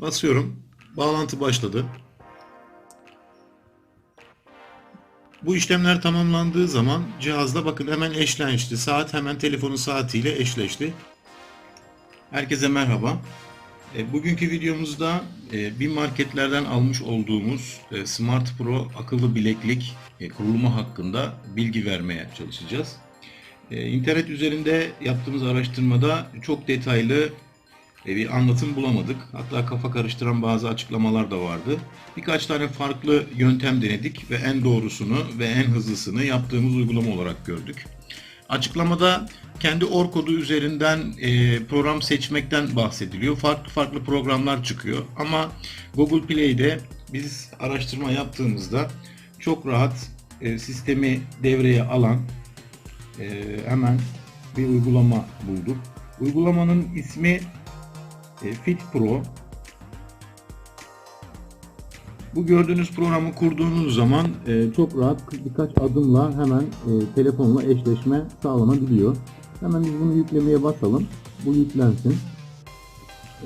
Basıyorum. Bağlantı başladı. Bu işlemler tamamlandığı zaman cihazda bakın hemen eşleşti. Saat hemen telefonun saatiyle eşleşti. Herkese merhaba. E, Bugünkü videomuzda e, bir marketlerden almış olduğumuz e, Smart Pro akıllı bileklik kurulumu hakkında bilgi vermeye çalışacağız. İnternet üzerinde yaptığımız araştırmada çok detaylı bir anlatım bulamadık. Hatta kafa karıştıran bazı açıklamalar da vardı. Birkaç tane farklı yöntem denedik ve en doğrusunu ve en hızlısını yaptığımız uygulama olarak gördük. Açıklamada kendi OR kodu üzerinden e, program seçmekten bahsediliyor. Farklı farklı programlar çıkıyor. Ama Google Play'de biz araştırma yaptığımızda çok rahat e, sistemi devreye alan e, hemen bir uygulama bulduk. Uygulamanın ismi e, Fit Pro. Bu gördüğünüz programı kurduğunuz zaman e, çok rahat birkaç adımla hemen e, telefonla eşleşme sağlanabiliyor. Hemen biz bunu yüklemeye basalım. Bu yüklensin.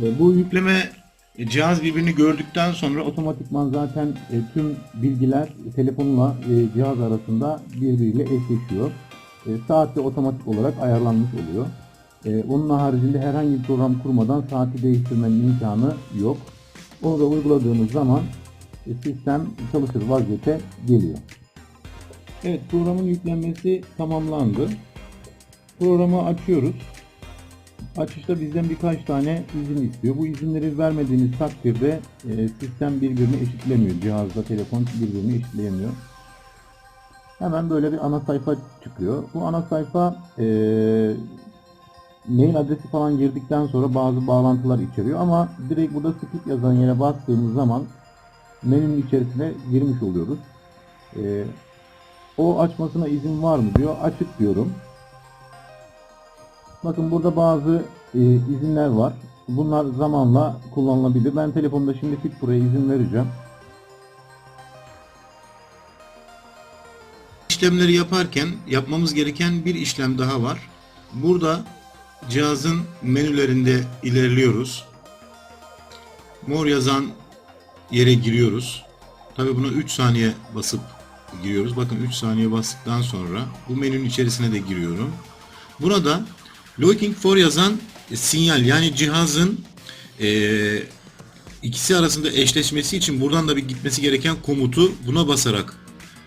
E, bu yükleme e, cihaz birbirini gördükten sonra otomatikman zaten e, tüm bilgiler telefonla e, cihaz arasında birbiriyle eşleşiyor. E, saat de otomatik olarak ayarlanmış oluyor. E, onun haricinde herhangi bir program kurmadan saati değiştirmenin imkanı yok. Onu da uyguladığımız zaman e, sistem çalışır vaziyete geliyor. Evet programın yüklenmesi tamamlandı. Programı açıyoruz. Açışta bizden birkaç tane izin istiyor. Bu izinleri vermediğiniz takdirde e, sistem birbirini eşitlemiyor. Cihazda telefon birbirini eşitleyemiyor. Hemen böyle bir ana sayfa çıkıyor. Bu ana sayfa e, mail adresi falan girdikten sonra bazı bağlantılar içeriyor ama direkt burada skip yazan yere bastığımız zaman menünün içerisine girmiş oluyoruz. E, o açmasına izin var mı diyor. Açık diyorum. Bakın burada bazı e, izinler var. Bunlar zamanla kullanılabilir. Ben telefonda şimdi Fit Pro'ya izin vereceğim. İşlemleri yaparken yapmamız gereken bir işlem daha var. Burada cihazın menülerinde ilerliyoruz. Mor yazan yere giriyoruz. Tabi buna 3 saniye basıp giriyoruz. Bakın 3 saniye bastıktan sonra bu menünün içerisine de giriyorum. Burada Looking for yazan sinyal yani cihazın eee, ikisi arasında eşleşmesi için buradan da bir gitmesi gereken komutu buna basarak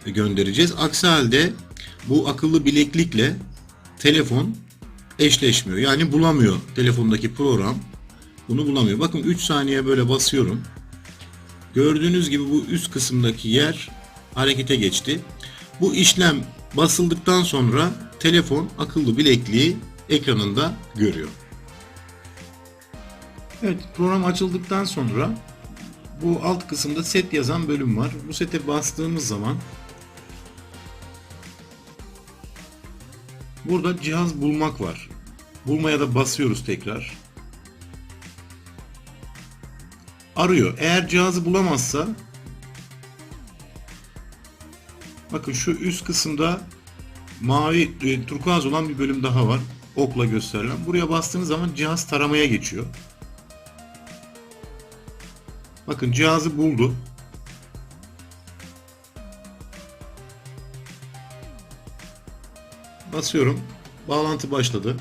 göndereceğiz. Aksi halde bu akıllı bileklikle telefon eşleşmiyor. Yani bulamıyor telefondaki program. Bunu bulamıyor. Bakın 3 saniye böyle basıyorum. Gördüğünüz gibi bu üst kısımdaki yer harekete geçti. Bu işlem basıldıktan sonra telefon akıllı bilekliği ekranında görüyor. Evet program açıldıktan sonra bu alt kısımda set yazan bölüm var. Bu sete bastığımız zaman burada cihaz bulmak var. Bulmaya da basıyoruz tekrar. Arıyor. Eğer cihazı bulamazsa bakın şu üst kısımda mavi e, turkuaz olan bir bölüm daha var. Okla gösterilen. Buraya bastığınız zaman cihaz taramaya geçiyor. Bakın cihazı buldu. Basıyorum. Bağlantı başladı.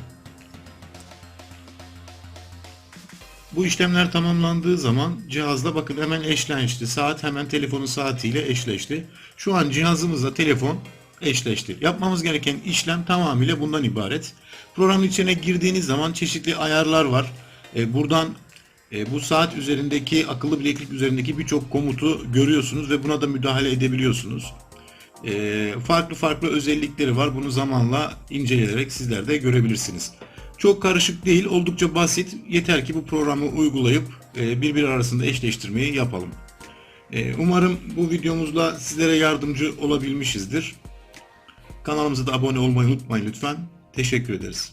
Bu işlemler tamamlandığı zaman cihazla bakın hemen eşleşti. Saat hemen telefonun saatiyle eşleşti. Şu an cihazımızla telefon eşleşti. Yapmamız gereken işlem tamamıyla bundan ibaret. Programın içine girdiğiniz zaman çeşitli ayarlar var. E, buradan e, bu saat üzerindeki akıllı bileklik üzerindeki birçok komutu görüyorsunuz ve buna da müdahale edebiliyorsunuz. E, farklı farklı özellikleri var. Bunu zamanla inceleyerek sizler de görebilirsiniz. Çok karışık değil, oldukça basit. Yeter ki bu programı uygulayıp e, birbiri arasında eşleştirmeyi yapalım. E, umarım bu videomuzla sizlere yardımcı olabilmişizdir. Kanalımıza da abone olmayı unutmayın lütfen. Teşekkür ederiz.